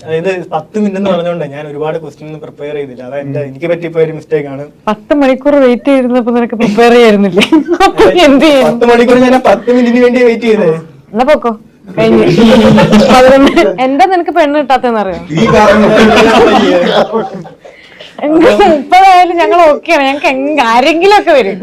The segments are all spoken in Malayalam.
അതായത് പത്ത് മിനിറ്റ് എന്ന് പറഞ്ഞുകൊണ്ട് ഞാൻ ഒരുപാട് ക്വസ്റ്റ്യൻ പ്രിപ്പയർ ചെയ്തില്ല. അതാ എന്റെ എനിക്ക് പറ്റിയ ഒരു മിസ്റ്റേക്ക് ആണ്. പത്ത് മണിക്കൂർ വെയിറ്റ് ചെയ്തിരുന്നപ്പോ നിനക്ക് പ്രിപ്പയർ ചെയ്യായിരുന്നില്ലേ? പത്ത് മണിക്കൂർ ഞാൻ പത്ത് മിനിറ്റിന് വേണ്ടി വെയിറ്റ് ചെയ്തേ. എന്നാ പോക്കോ. എന്താ നിനക്ക് പെണ്ണ് കിട്ടാത്തെന്ന് മുപ്പതായാലും ഞങ്ങൾ ഓക്കെയാണ് ഞങ്ങൾക്ക് ആരെങ്കിലും ഒക്കെ വരും.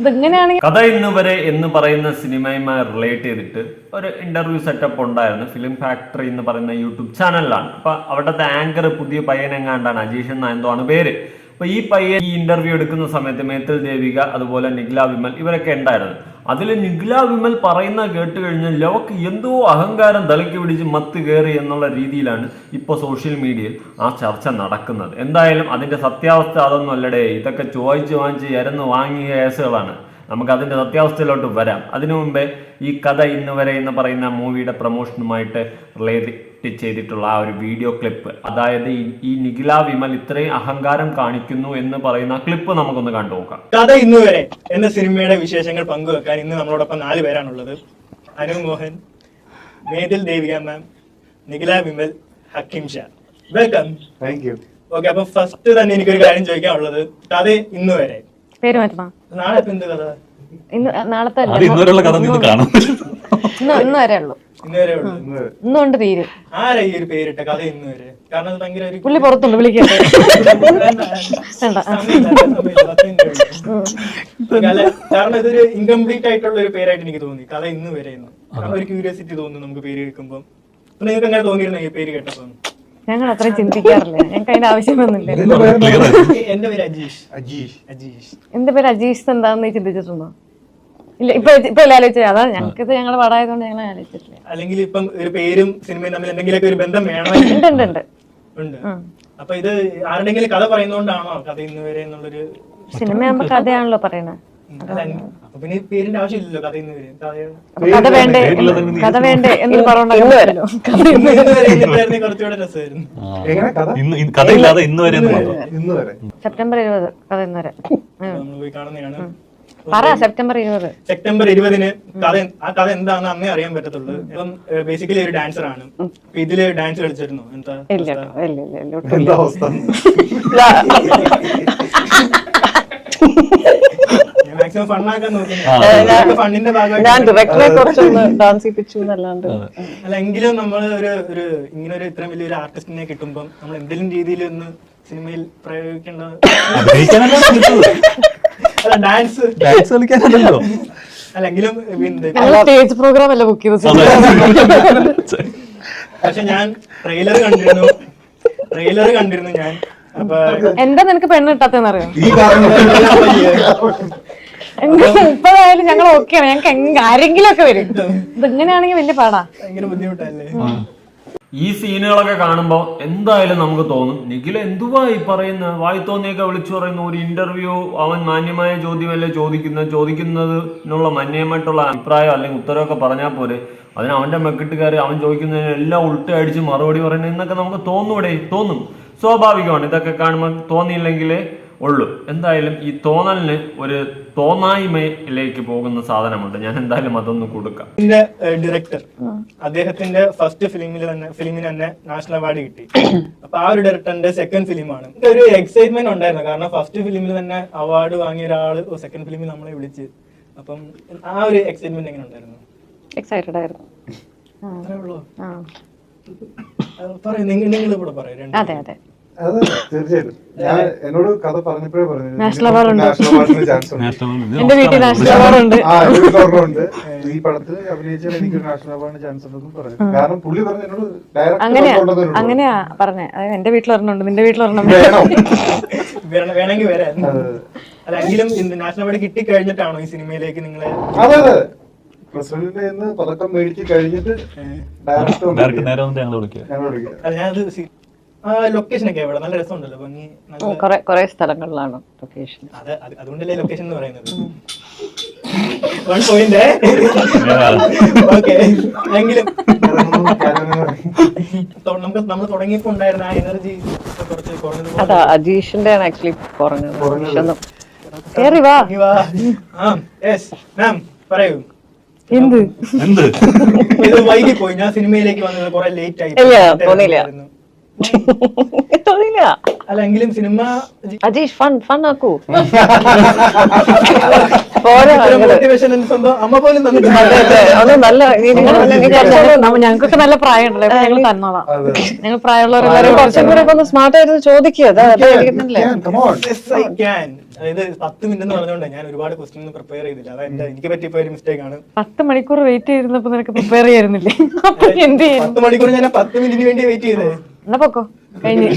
ഇതിങ്ങനെയാണെങ്കിൽ കഥ ഇന്ന് വരെ എന്ന് പറയുന്ന സിനിമയുമായി റിലേറ്റ് ചെയ്തിട്ട് ഒരു ഇന്റർവ്യൂ സെറ്റപ്പ് ഉണ്ടായിരുന്നു. ഫിലിം ഫാക്ടറി എന്ന് പറയുന്ന യൂട്യൂബ് ചാനലിലാണ് അപ്പൊ അവിടുത്തെ ആങ്കർ പുതിയ പയ്യനെങ്ങാണ്ടാണ് അജീഷൻ നായന്തോ ആണ് പേര്. അപ്പൊ ഈ പയ്യൻ ഈ ഇന്റർവ്യൂ എടുക്കുന്ന സമയത്ത് മേത്തൽ ദേവിക അതുപോലെ നിഗ്ല വിമൽ ഇവരൊക്കെ ഉണ്ടായിരുന്നു. അതിൽ നിഗ്ല വിമൽ പറയുന്ന കേട്ട് കഴിഞ്ഞാൽ ലോക്ക് എന്തോ അഹങ്കാരം തലയ്ക്ക് പിടിച്ച് മത്ത് കയറി എന്നുള്ള രീതിയിലാണ് ഇപ്പോൾ സോഷ്യൽ മീഡിയയിൽ ആ ചർച്ച നടക്കുന്നത്. എന്തായാലും അതിന്റെ സത്യാവസ്ഥ അതൊന്നും അല്ലടേ. ഇതൊക്കെ ചോദിച്ച് വാങ്ങിച്ച് ഇരന്ന് വാങ്ങിയ കേസുകളാണ്. നമുക്ക് അതിന്റെ സത്യാവസ്ഥയിലോട്ട് വരാം. അതിനു മുമ്പേ ഈ കഥ ഇന്ന് വരെ എന്ന് പറയുന്ന മൂവിയുടെ പ്രൊമോഷനുമായിട്ട് റിലേറ്റ് ചെയ്തിട്ടുള്ള ആ ഒരു വീഡിയോ ക്ലിപ്പ് അതായത് ഈ- നിഖില വിമൽ ഇത്രയും അഹങ്കാരം കാണിക്കുന്നു എന്ന് പറയുന്ന ക്ലിപ്പ് നമുക്കൊന്ന് കണ്ടു നോക്കാം. കഥ ഇന്ന് വരെ എന്ന സിനിമയുടെ വിശേഷങ്ങൾ പങ്കുവെക്കാൻ ഇന്ന് നമ്മളോടൊപ്പം നാല് പേരാണുള്ളത്. Anu Mohan Methil Devika ma'am Nikhila Vimal Hakkim Shah. Welcome thank you okay അപ്പൊ ഫസ്റ്റ് തന്നെ എനിക്കൊരു കാര്യം ചോദിക്കാനുള്ളത്. കഥ ഇന്ന് വരെ പേര് മാറ്റണം ഇന്ന് നാളത്തെ അല്ല. അത് ഇന്നുവരെയുള്ള കഥ നിന്ന് കാണും ഇന്ന് ഇന്ന് വരെ ഉള്ളൂ. ഇന്ന് വരെ ഉള്ളു. ഇന്ന് തീരും. ആരാ ഈ ഒരു പേരിട്ട കഥ ഇന്ന് വരെ? കാരണം അത് ഭയങ്കര ഒരു പുള്ളി പുറത്തുണ്ട് വിളിക്കട്ടെ കാരണം ഇതൊരു ഇൻകംപ്ലീറ്റ് ആയിട്ടുള്ള ഒരു പേരായിട്ട് എനിക്ക് തോന്നി. കഥ ഇന്ന് വരെ എന്ന്. കാരണം ഒരു ക്യൂരിയോസിറ്റി തോന്നുന്നു നമുക്ക് പേര് കേൾക്കുമ്പോൾ അപ്പൊ നിങ്ങൾക്ക് അങ്ങനെ തോന്നിയിരുന്നു ഈ പേര് കേട്ടപ്പോ. ഞങ്ങൾ അത്രയും ചിന്തിക്കാറില്ല. ഞങ്ങൾക്ക് അതിന്റെ ആവശ്യമൊന്നുമില്ല. എന്റെ പേര് അജീഷ്. അജീഷ്. അജീഷ്. എന്റെ പേര് അജീഷ് എന്താന്ന് ചിന്തിച്ചിട്ടുണ്ടോ? ഇല്ല ഇപ്പൊ ഇപ്പൊ അല്ലേ ആലോചിച്ചത് അതാ ഞങ്ങൾക്ക് ഇത് ഞങ്ങളുടെ പടമായതുകൊണ്ട് ഞങ്ങൾ ആലോചിച്ചിട്ടില്ല. അല്ലെങ്കിൽ ഇപ്പം ഒരു പേരും സിനിമയും തമ്മിൽ എന്തെങ്കിലുമൊക്കെ ഒരു ബന്ധം വേണം ഉണ്ട് ഉണ്ട് ഉണ്ട്. ഉണ്ട്. അപ്പൊ ഇത് ആരുടെങ്കിലും കഥ പറയുന്നോണ്ടാണോ കഥ എന്നുള്ളൊരു സിനിമയാകുമ്പോ കഥയാണല്ലോ പറയണത് കഥ വേണ്ടേ? കഥ വേണ്ടേ എന്ന് പറഞ്ഞല്ലോ കഥയില്ലാതെ ഇന്ന് വരെ എന്ന് മാത്രം. ഇന്ന് വരെ. സെപ്റ്റംബർ ഇരുപത് കഥ ഇന്ന് വരെ. നമ്മൾ പോയി കാണുന്നതാണ്. പറ സെപ്റ്റംബർ ഇരുപത്. സെപ്റ്റംബർ ഇരുപതിന് കഥ ആ കഥ എന്താണെന്ന് അന്നേ അറിയാൻ പറ്റത്തുള്ളൂ. ഇപ്പം ബേസിക്കലി ഒരു ഡാൻസർ ആണ് ഇതിൽ ഡാൻസ് കളിച്ചിരുന്നു? എന്താ ഇല്ല കേട്ടോ ഇല്ല ഇല്ല ഇല്ല ഒട്ടും എന്താ അവസ്ഥ ഞാൻ മാക്സിമം ഫണ്ണാക്കാൻ നോക്കുന്നു ഫണ്ണിന്റെ ഞാൻ ഭാഗമായിട്ട് ഡയറക്ടറെ കുറച്ചൊന്ന് ഡാൻസ് ചെയ്യിപ്പിച്ചു എന്നല്ലാണ്ട് അല്ല എങ്കിലും നമ്മൾ ഒരു ഒരു ഇങ്ങനെ ഒരു ഇത്രയും വലിയൊരു ആർട്ടിസ്റ്റിനെ കിട്ടുമ്പോൾ നമ്മൾ എന്തെങ്കിലും രീതിയിൽ ഒന്ന് സിനിമയിൽ പ്രയോഗിക്കേണ്ടത് അല്ല ഡാൻസ് ഡാൻസ് കളിക്കാനല്ലല്ലോ. അല്ലെങ്കിലും സ്റ്റേജ് പ്രോഗ്രാം അല്ല ബുക്ക് ചെയ്തത്? പക്ഷെ ഞാൻ ട്രെയിലർ കണ്ടിരുന്നു. ട്രെയിലർ കണ്ടിരുന്നു ഞാൻ. അപ്പൊ എന്താ നിനക്ക് പെണ്ണ് കിട്ടാത്തെന്ന് അറിയാം ഈ കാരണം മുപ്പതായാലും ഞങ്ങൾ ഓക്കെയാണ് ഞങ്ങൾക്ക് എങ്ങനെ ആരെങ്കിലും ഒക്കെ വരും ഇതെങ്ങനെയാണെങ്കിൽ വലിയ പാടാ. ഭയങ്കര ബുദ്ധിമുട്ടല്ലേ? ഈ സീനുകളൊക്കെ കാണുമ്പോൾ എന്തായാലും നമുക്ക് തോന്നും. നിഖില എന്തുവാ ഈ പറയുന്ന? വായി തോന്നിയൊക്കെ വിളിച്ചു പറയുന്ന ഒരു ഇന്റർവ്യൂ അവൻ മാന്യമായ ചോദ്യമല്ലേ ചോദിക്കുന്നത് ചോദിക്കുന്നതിനുള്ള മാന്യമായിട്ടുള്ള അഭിപ്രായം അല്ലെങ്കിൽ ഉത്തരവൊക്കെ പറഞ്ഞാൽ പോരെ. അതിന് അവന്റെ മെക്കിട്ടുകാർ അവൻ ചോദിക്കുന്നതിന് എല്ലാം ഉൾട്ട അടിച്ച് മറുപടി പറയുന്നത് എന്നൊക്കെ നമുക്ക് തോന്നൂടെ തോന്നും. സ്വാഭാവികമാണ്. ഇതൊക്കെ കാണുമ്പോൾ തോന്നിയില്ലെങ്കിലേ ഉള്ളൂ. എന്തായാലും ഈ തോന്നലിന് ഒരു തോന്നായ്മയിലേക്ക് പോകുന്ന സാധനമുണ്ട്. ഞാൻ എന്തായാലും അതൊന്ന് കൊടുക്കാം. ഇതിന്റെ ഡയറക്ടർ അദ്ദേഹത്തിന്റെ ഫസ്റ്റ് ഫിലിമിൽ തന്നെ ഫിലിമിന് തന്നെ നാഷണൽ അവാർഡ് കിട്ടി. അപ്പൊ ആ ഒരു ഡയറക്ടറിന്റെ സെക്കൻഡ് ഫിലിമാണ് ഒരു എക്സൈറ്റ്മെന്റ് ഉണ്ടായിരുന്നു. കാരണം ഫസ്റ്റ് ഫിലിമിൽ തന്നെ അവാർഡ് വാങ്ങിയ ഒരാൾ സെക്കൻഡ് ഫിലിമിൽ നമ്മളെ വിളിച്ച്. അപ്പം ആ ഒരു എക്സൈറ്റ്മെന്റ് എങ്ങനെ ഉണ്ടായിരുന്നു? എക്സൈറ്റഡ് ആയിരുന്നു. അത്രേ ഉള്ളൂ? ആ. പറയും നിങ്ങൾ നിങ്ങൾ ഇവിടെ പറയും രണ്ട് അതെ അതെ. അതെ തീർച്ചയായിട്ടും. ഞാൻ എന്നോട് കഥ പറഞ്ഞപ്പോഴേ പറഞ്ഞു. നാഷണൽ അവാർഡിന് ചാൻസ് ഉണ്ട്. നാഷണൽ എന്റെ വീട്ടിൽ നാഷണൽ അവാർഡ് ഉണ്ട്. ആ ഒരു ഓർമ്മയുണ്ട് ഈ പടത്തിൽ അഭിനയിച്ചാൽ എനിക്ക് നാഷണൽ അവാർഡിന് ചാൻസ് ഉണ്ടെന്ന് പറഞ്ഞു കാരണം പുള്ളി പറഞ്ഞു എന്നോട് അങ്ങനെയാ അങ്ങനെയാ പറഞ്ഞേ. അതായത് എന്റെ വീട്ടിൽ ഒരെണ്ണമുണ്ട് നിന്റെ വീട്ടിൽ ഒരെണ്ണം വേണോ. വേണ- വേണമെങ്കിൽ നാഷണൽ അവാർഡ് കിട്ടി കഴിഞ്ഞിട്ടാണോ ഈ സിനിമയിലേക്ക് നിങ്ങളെ? അതെ അതെ. പ്രസിഡന്റിന്റെ നിന്ന് പതക്കം മേടിച്ച് കഴിഞ്ഞിട്ട് ഡയറക്ടർ ഞങ്ങൾ ലൊക്കേഷൻ ഒക്കെ എവിടെ നല്ല രസമുണ്ടല്ലോ. ഭംഗി നല്ല കുറെ കുറെ സ്ഥലങ്ങളിലാണ് ലൊക്കേഷൻ അത് അത് അതുകൊണ്ടല്ലേ ലൊക്കേഷൻ എന്ന് പറയുന്നത്. വൺ പോയിന്റ് ഓക്കെ എങ്കിലും. നമുക്ക് നമ്മൾ തുടങ്ങിയപ്പോ ഉണ്ടായിരുന്ന ആ എനർജി കുറച്ച് കുറഞ്ഞത്. അതാ അജീഷിന്റെ ആണ് ആക്ച്വലി കുറഞ്ഞത്. കേറി വാ. ആ യെസ് മാം പറയൂ. എന്ത്? എന്ത്? ഇത് വൈകി പോയി ഞാൻ സിനിമയിലേക്ക് വന്നത് കുറെ ലേറ്റ് ആയി. തോന്നിയില്ല. അറിയില്ല അല്ലെങ്കിലും സിനിമ അജീഷ് ഫൺ ഫൺ ആക്കൂ അതെ, അതെ. ഞങ്ങൾക്കൊക്കെ നല്ല പ്രായമുണ്ടല്ലോ ഞങ്ങൾ തന്നോളാം. ഞങ്ങൾ പ്രായമുള്ളവരെല്ലാവരും കുറച്ചും കൂടെ ഒന്ന് സ്മാർട്ട് ആയിരുന്നു ചോദിക്കുക. അതാ അതാ അതായത് പത്ത് മിനിറ്റ് എന്ന് പറഞ്ഞുകൊണ്ട് ഞാൻ ഒരുപാട് ക്വസ്റ്റ്യൻ പ്രിപ്പയർ ചെയ്തില്ല. അതായത് എന്റെ എനിക്ക് പറ്റിയ ഒരു മിസ്റ്റേക്ക് ആണ്. പത്ത് മണിക്കൂർ വെയിറ്റ് ചെയ്തിരുന്നപ്പോ നിനക്ക് പ്രിപ്പയർ ചെയ്യായിരുന്നില്ലേ? അപ്പൊ എന്ത് ചെയ്യും? പത്ത് മണിക്കൂർ ഞാൻ പത്ത് മിനിറ്റിന് വേണ്ടി വെയിറ്റ് ചെയ്തേ. എന്നാ പൊക്കോ. കഴിഞ്ഞ്.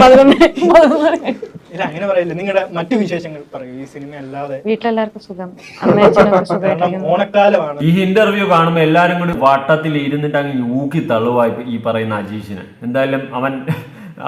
പതിനൊന്ന് പതിനൊന്ന്. ഇല്ല അങ്ങനെ പറയില്ല. നിങ്ങളുടെ മറ്റു വിശേഷങ്ങൾ പറയൂ. ഈ സിനിമ അല്ലാതെ വീട്ടിലെല്ലാവർക്കും സുഖം. അമ്മയച്ഛനൊക്കെ കാരണം സുഖമായിട്ടിരിക്കുന്നു. ഓണക്കാലമാണ്. ഈ ഇന്റർവ്യൂ കാണുമ്പോൾ എല്ലാരും കൂടി വട്ടത്തിൽ ഇരുന്നിട്ട് അങ്ങ് ഊക്കി തള്ളുവായി ഈ പറയുന്ന അജീഷിനെ. എന്തായാലും അവൻ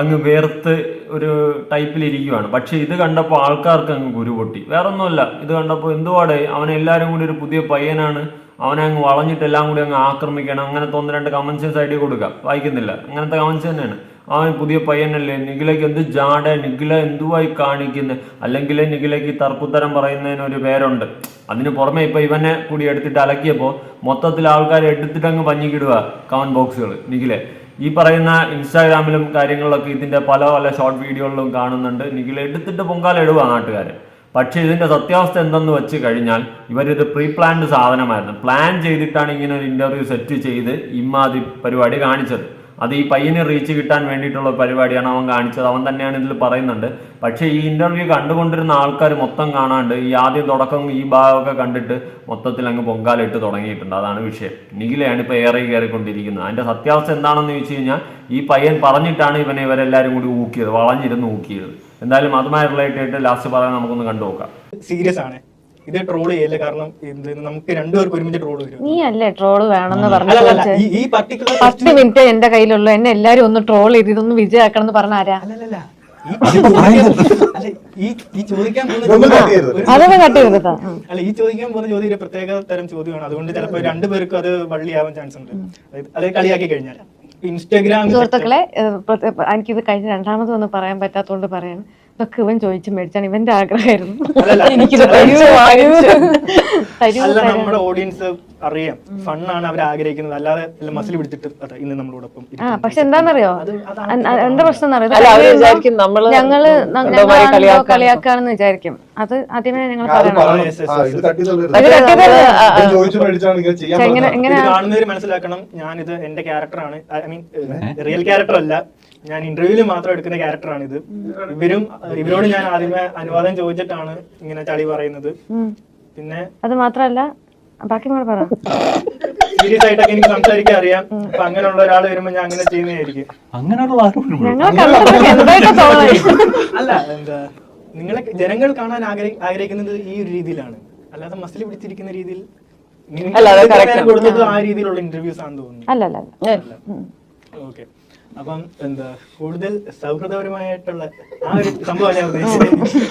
അങ്ങ് വേർത്ത് ഒരു ടൈപ്പിൽ ഇരിക്കുവാണ്. പക്ഷെ ഇത് കണ്ടപ്പോൾ ആൾക്കാർക്ക് അങ്ങ് ഗുരുപൊട്ടി വേറൊന്നുമല്ല. ഇത് കണ്ടപ്പോൾ എന്തുവാടെ? അവൻ എല്ലാരും കൂടി ഒരു പുതിയ പയ്യനാണ്. അവനെ അങ്ങ് വളഞ്ഞിട്ട് എല്ലാം കൂടി അങ്ങ് ആക്രമിക്കണം. അങ്ങനത്തെ ഒന്ന് രണ്ട് കമൻസ് സൈഡിൽ കൊടുക്കാം. വായിക്കുന്നില്ല. അങ്ങനത്തെ കമൻസ് തന്നെയാണ്. അവൻ പുതിയ പയ്യനല്ലേ നിഖിലയ്ക്ക് എന്ത് ജാട നിഖില എന്തുവായി കാണിക്കുന്നത് അല്ലെങ്കിൽ നിഖിലയ്ക്ക് തർക്കുത്തരം പറയുന്നതിന് ഒരു പേരുണ്ട്. അതിന് പുറമെ ഇപ്പം ഇവനെ കൂടി എടുത്തിട്ട് അലക്കിയപ്പോൾ മൊത്തത്തിൽ ആൾക്കാർ എടുത്തിട്ട് അങ്ങ് പഞ്ഞിക്കിടുക കമന്റ് ബോക്സുകൾ നിഖിലെ ഈ പറയുന്ന ഇൻസ്റ്റാഗ്രാമിലും കാര്യങ്ങളിലൊക്കെ ഇതിന്റെ പല പല ഷോർട്ട് വീഡിയോകളിലും കാണുന്നുണ്ട്. നിഖിൽ എടുത്തിട്ട് പൊങ്കാല ഇടുക നാട്ടുകാരെ. പക്ഷേ ഇതിന്റെ സത്യാവസ്ഥ എന്തെന്ന് വെച്ച് കഴിഞ്ഞാൽ ഇവരിത് പ്രീ പ്ലാൻഡ് സാധനമായിരുന്നു. പ്ലാൻ ചെയ്തിട്ടാണ് ഇങ്ങനെ ഒരു ഇന്റർവ്യൂ സെറ്റ് ചെയ്ത് ഇമ്മാതി പരിപാടി കാണിച്ചത്. അത് ഈ പയ്യന് റീച്ച് കിട്ടാൻ വേണ്ടിയിട്ടുള്ള പരിപാടിയാണ് അവൻ കാണിച്ചത്. അവൻ തന്നെയാണ് ഇതിൽ പറയുന്നുണ്ട്. പക്ഷേ ഈ ഇന്റർവ്യൂ കണ്ടുകൊണ്ടിരുന്ന ആൾക്കാർ മൊത്തം കാണാണ്ട് ഈ ആദ്യം തുടക്കം ഈ ഭാഗമൊക്കെ കണ്ടിട്ട് മൊത്തത്തിൽ അങ്ങ് പൊങ്കാലിട്ട് തുടങ്ങിയിട്ടുണ്ട്. അതാണ് വിഷയം. നിഖിലയാണ് ഇപ്പോൾ ഏറെ കയറിക്കൊണ്ടിരിക്കുന്നത്. അതിന്റെ സത്യാവസ്ഥ എന്താണെന്ന് ചോദിച്ചു കഴിഞ്ഞാൽ ഈ പയ്യൻ പറഞ്ഞിട്ടാണ് ഇവനെ ഇവരെല്ലാവരും കൂടി ഊക്കിയത് വളഞ്ഞിരുന്ന് ഊക്കിയത്. എന്തായാലും അതുമായി റിലേറ്റ് ആയിട്ട് ലാസ്റ്റ് പറയാൻ നമുക്കൊന്ന് കണ്ടു നോക്കാം. സീരിയസ് ആണ്. ഇത് ട്രോൾ ചെയ്യല്ല? കാരണം നമുക്ക് രണ്ടുപേർക്ക് ഒരുമിച്ച് ട്രോൾ വരും. നീ അല്ലേ ട്രോൾ വേണമെന്ന് പറഞ്ഞു ഈ- ഈ പർട്ടിക്കുലർ പത്ത് മിനിറ്റ് എന്റെ കയ്യിലുള്ളൂ. എന്നെ എല്ലാരും ഒന്ന് ട്രോൾ ചെയ്ത് ഇതൊന്ന് വിജയാക്കണം എന്ന് പറഞ്ഞ ആരാ? അല്ലല്ല ഈ അല്ല, ഈ ഈ ചോദിക്കാൻ പോകുന്ന ഇതൊന്നും ചോദ്യം- ഒരു- കട്ട് ചെയ്തിട്ടാ അല്ല ഈ ചോദിക്കാൻ പോകുന്ന ചോദ്യം ഒരു പ്രത്യേക തരം ചോദ്യമാണ്. അതുകൊണ്ട് ചിലപ്പോൾ രണ്ടുപേർക്കും അത് വള്ളിയാവാൻ ചാൻസ് ഉണ്ട്. അതായത് അത് കളിയാക്കി കഴിഞ്ഞാൽ ഇൻസ്റ്റാഗ്രാം സുഹൃത്തുക്കളെ എനിക്കിത് കഴിഞ്ഞ രണ്ടാമത് ഒന്ന് പറയാൻ പറ്റാത്തോണ്ട് പറയാണ്. ഇതൊക്കെ ഇവൻ ചോദിച്ചു മേടിച്ചാണ് ഇവന്റെ ആഗ്രഹമായിരുന്നു. നമ്മുടെ ഓഡിയൻസ് അറിയാം. ഫണ്ണാണ് അവർ ആഗ്രഹിക്കുന്നത്. അല്ലാതെ മസിൽ പിടിച്ചിട്ട് ഇന്ന് നമ്മളോടൊപ്പം ആ. പക്ഷെ എന്താണെന്നറിയോ? എന്താ പ്രശ്നം ഞങ്ങൾ. കളിയാക്കാണെന്ന് വിചാരിക്കും. അത് അതിനെ ഞങ്ങൾ അത് പറയണം. പറയണം. Yes, yes, ആ, yes, ഇത് yes. തട്ടി തള്ളരുത്. അത് കട്ട് ചെയ്തത് ഇത് ചോദിച്ചു മേടിച്ചാണ് എങ്ങനെ ഇത് കാണുന്നവർ മനസ്സിലാക്കണം. ഞാനിത് എന്റെ ക്യാരക്ടറാണ് ഐ മീൻ റിയൽ ക്യാരക്ടർ അല്ല. ഞാൻ ഇന്റർവ്യൂവിൽ മാത്രം എടുക്കുന്ന ക്യാരക്ടറാണ് ഇത് ഇവരും ഇവരോട് ഞാൻ ആദ്യമേ അനുവാദം ചോദിച്ചിട്ടാണ് ഇങ്ങനെ ചളി പറയുന്നത്. പിന്നെ അത് മാത്രല്ല ബാക്കി പറ. സീരിയസ് ആയിട്ടൊക്കെ എനിക്ക് സംസാരിക്കാൻ അറിയാം. അപ്പൊ അങ്ങനെയുള്ള ഒരാൾ വരുമ്പോ ഞാൻ അങ്ങനെ ചെയ്യുന്നതായിരിക്കും. അങ്ങനെയുള്ള അല്ല എന്താ നിങ്ങളെ ജനങ്ങൾ കാണാൻ ആഗ്രഹി- ആഗ്രഹിക്കുന്നത് ഈ ഒരു രീതിയിലാണ്. അല്ലാതെ മസിൽ പിടിച്ചിരിക്കുന്ന രീതിയിൽ കൊടുത്തത് ആ രീതിയിലുള്ള ഇന്റർവ്യൂസ് ആണെന്ന് തോന്നുന്നു. അല്ല. അല്ല ഓക്കെ അപ്പം എന്താ കൂടുതൽ സൗഹൃദപരമായിട്ടുള്ള ആ ഒരു സംഭവം ഞാൻ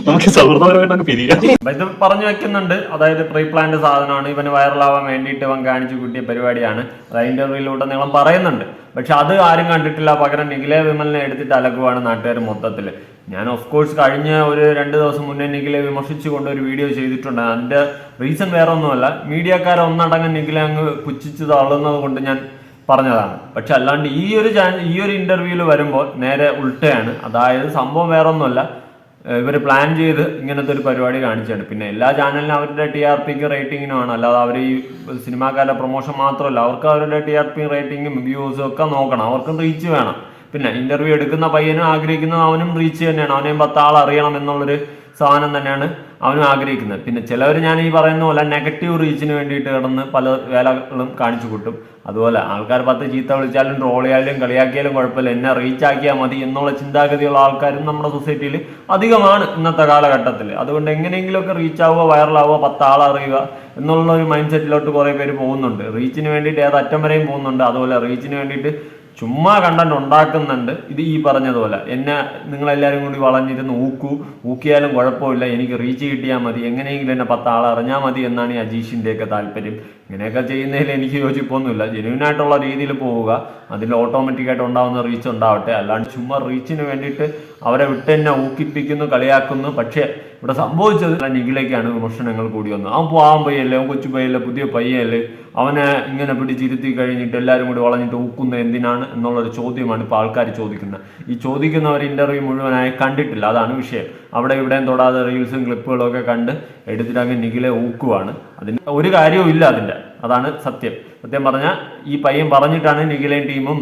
നമുക്ക് സൗഹൃദപരമായിട്ട് പിരിയാം. ഇത് പറഞ്ഞു വെക്കുന്നുണ്ട്. അതായത് പ്രീ പ്ലാന്റ് സാധനമാണ്. ഇവന് വൈറലാവാൻ വേണ്ടിയിട്ട് ഇവൻ കാണിച്ചു കൂട്ടിയ പരിപാടിയാണ്. അതായത് ഇന്റർവ്യൂയിലൂടെ നീളം പറയുന്നുണ്ട്. പക്ഷെ അത് ആരും കണ്ടിട്ടില്ല. പകരം നിഖിലെ വിമലിനെ എടുത്തിട്ട് അലക്കുവാണ് നാട്ടുകാർ മൊത്തത്തിൽ ഞാൻ ഓഫ് കോഴ്സ് കഴിഞ്ഞ ഒരു രണ്ട് ദിവസം മുന്നേ നിഖിലെ വിമർശിച്ചുകൊണ്ട് ഒരു വീഡിയോ ചെയ്തിട്ടുണ്ട്. അതിന്റെ റീസൺ വേറെ ഒന്നുമല്ല മീഡിയക്കാരെ ഒന്നടങ്കം നിഖിലെ അങ്ങ് പുച്ഛിച്ച് തള്ളുന്നത് കൊണ്ട് ഞാൻ പറഞ്ഞതാണ്. പക്ഷെ അല്ലാണ്ട് ഈ ഒരു ചാൻ- ഈ ഒരു ഇന്റർവ്യൂവിൽ വരുമ്പോൾ നേരെ ഉൾട്ടയാണ്. അതായത് സംഭവം വേറെ ഒന്നുമല്ല ഇവർ പ്ലാൻ ചെയ്ത് ഇങ്ങനത്തെ ഒരു പരിപാടി കാണിച്ചാണ്. പിന്നെ എല്ലാ ചാനലിനും അവരുടെ ടി ആർ പിക്ക് റേറ്റിങ്ങിനുമാണ് അല്ലാതെ അവർ ഈ സിനിമാക്കാരുടെ പ്രൊമോഷൻ മാത്രമല്ല അവർക്ക് അവരുടെ ടി ആർ പി റേറ്റിങ്ങും വ്യൂസും ഒക്കെ നോക്കണം. അവർക്കും റീച്ച് വേണം. പിന്നെ ഇന്റർവ്യൂ എടുക്കുന്ന പയ്യനും ആഗ്രഹിക്കുന്നത് അവനും റീച്ച് തന്നെയാണ്. അവനെയും പത്താൾ അറിയണം എന്നുള്ളൊരു സാധനം തന്നെയാണ് അവനും ആഗ്രഹിക്കുന്നത്. പിന്നെ ചിലവർ ഞാൻ ഈ പറയുന്ന പോലെ നെഗറ്റീവ് റീച്ചിന് വേണ്ടിയിട്ട് കിടന്ന് പല വേലകളും കാണിച്ചു കൂട്ടും. അതുപോലെ ആൾക്കാർ പത്ത് ചീത്ത വിളിച്ചാലും ട്രോൾ ചെയ്യാലും കളിയാക്കിയാലും കുഴപ്പമില്ല. എന്നെ റീച്ച് ആക്കിയാൽ മതി എന്നുള്ള ചിന്താഗതിയുള്ള ആൾക്കാരും നമ്മുടെ സൊസൈറ്റിയിൽ അധികമാണ് ഇന്നത്തെ കാലഘട്ടത്തിൽ അതുകൊണ്ട് എങ്ങനെയെങ്കിലുമൊക്കെ റീച്ച് ആവുക വൈറലാവുക പത്ത് ആൾ അറിയുക എന്നുള്ള ഒരു മൈൻഡ് സെറ്റിലോട്ട് കുറേ പേര് പോകുന്നുണ്ട്. റീച്ചിന് വേണ്ടിയിട്ട് ഏത് അറ്റം വരെയും പോകുന്നുണ്ട്. അതുപോലെ റീച്ചിന് വേണ്ടിയിട്ട് ചുമ്മാ കണ്ടന്റ് ഉണ്ടാക്കുന്നുണ്ട്. ഇത് ഈ പറഞ്ഞതുപോലെ. എന്നെ നിങ്ങളെല്ലാവരും കൂടി വളഞ്ഞിരുന്ന് ഊക്കൂ. ഊക്കിയാലും കുഴപ്പമില്ല. എനിക്ക് റീച്ച് കിട്ടിയാൽ മതി. എങ്ങനെയെങ്കിലും എന്നെ പത്ത് ആൾ അറിഞ്ഞാൽ മതി എന്നാണ് ഈ അജീഷിന്റെയൊക്കെ താല്പര്യം. ഇങ്ങനെയൊക്കെ ചെയ്യുന്നതിൽ എനിക്ക് യോജിപ്പൊന്നുമില്ല. ജെനുവിനായിട്ടുള്ള രീതിയിൽ പോവുക. അതിൽ ഓട്ടോമാറ്റിക്കായിട്ട് ഉണ്ടാകുന്ന റീച്ച് ഉണ്ടാവട്ടെ. അല്ലാണ്ട് ചുമ്മാ റീച്ചിന് വേണ്ടിയിട്ട് അവരെ വിട്ട് എന്നെ ഊക്കിപ്പിക്കുന്നു കളിയാക്കുന്നു. പക്ഷേ ഇവിടെ സംഭവിച്ചത് നിഖിലേക്കാണ് വിമർശനങ്ങൾ കൂടി വന്നത്. അവൻ പോവാൻ പയ്യല്ലേ? അവൻ കൊച്ചു പയ്യല്ലേ? പുതിയ പയ്യല്ലേ? അവനെ ഇങ്ങനെ പിടിച്ചിരുത്തി കഴിഞ്ഞിട്ട് എല്ലാവരും കൂടി വളഞ്ഞിട്ട് ഊക്കുന്ന എന്തിനാണ് എന്നുള്ളൊരു ചോദ്യമാണ് ഇപ്പോൾ ആൾക്കാർ ചോദിക്കുന്നത്. ഈ ചോദിക്കുന്നവർ ഇന്റർവ്യൂ മുഴുവനായി കണ്ടിട്ടില്ല അതാണ് വിഷയം. അവിടെ ഇവിടെയും തൊടാതെ റീൽസും ക്ലിപ്പുകളും ഒക്കെ കണ്ട് എടുത്തിട്ട് അങ്ങ് നിഖിലെ ഊക്കുവാണ്. അതിന് ഒരു കാര്യവും ഇല്ല അതിന്റെ അതാണ് സത്യം. സത്യം പറഞ്ഞാൽ ഈ പയ്യൻ പറഞ്ഞിട്ടാണ് നികിലേയും ടീമും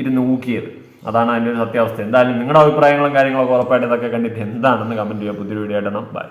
ഇരുന്ന് ഊക്കിയത്. അതാണ് അതിന്റെ ഒരു സത്യാവസ്ഥ. എന്തായാലും നിങ്ങളുടെ അഭിപ്രായങ്ങളും കാര്യങ്ങളൊക്കെ ഉറപ്പായിട്ട് ഇതൊക്കെ കണ്ടിട്ട് എന്താണെന്ന് കമന്റ് ചെയ്യുക പുതിയൊരു വീഡിയോ ഇടണം ബൈ